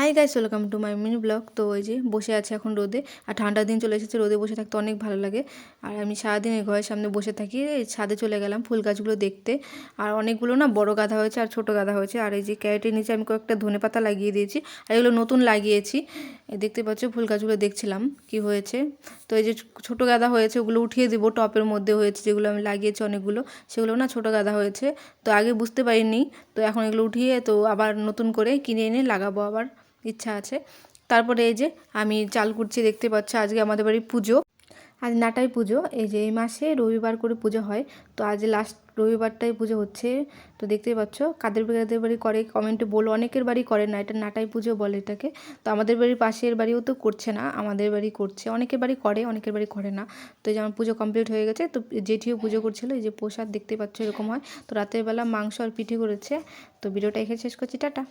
Hi guys welcome to my mini blog তো ওই যে বসে আছে এখন রোদে, আর ঠান্ডার দিন চলে এসেছে, রোদে বসে থাকতে অনেক ভালো লাগে। আর আমি সারাদিন এই ঘরের সামনে বসে থাকি ছাদে চলে গেলাম ফুল গাছগুলো দেখতে। আর অনেকগুলো না বড় গাঁদা হয়েছে আর ছোট গাঁদা হয়েছে। আর এই যে ক্যারেটের নিচে আমি কয়েকটা ধনে পাতা লাগিয়ে দিয়েছি, আর এগুলো নতুন লাগিয়েছি। দেখতে পাচ্ছ, ফুল গাছগুলো দেখছিলাম কি হয়েছে। তো এই যে ছোটো গাঁদা হয়েছে, ওগুলো উঠিয়ে দেবো, টপের মধ্যে হয়েছে যেগুলো আমি লাগিয়েছি অনেকগুলো, সেগুলো না ছোটো গাঁদা হয়েছে। তো আগে বুঝতে পারিনি, তো এখন এগুলো উঠিয়ে তো আবার নতুন করে কিনে এনে লাগাবো আবার। ইচ্ছা আছে। তারপরে এই যে আমি চাল কুটছি, দেখতে পাচ্ছ আজকে আমাদের বাড়ি পুজো। আজ নাটাই পুজো, এই যে এই মাসে রবিবার করে পুজো হয়। তো আজ লাস্ট রবিবারটাই পুজো হচ্ছে। তো দেখতেই পাচ্ছ, কাদের কাদের বাড়ি করে কমেন্টে বলো। অনেকের বাড়ি করে না, এটা নাটাই পুজো বলে এটাকে। তো আমাদের বাড়ির পাশের বাড়িও তো করছে না, আমাদের বাড়ি করছে। অনেকের বাড়ি করে, অনেকের বাড়ি করে না। তো এই যে আমার পুজো কমপ্লিট হয়ে গেছে। তো জেঠিও পুজো করছিল, এই যে প্রসাদ দেখতে পাচ্ছ এরকম হয়। তো রাতের বেলা মাংস আর পিঠে করেছে। তো ভিডিওটা এখানে শেষ করছি, টাটা।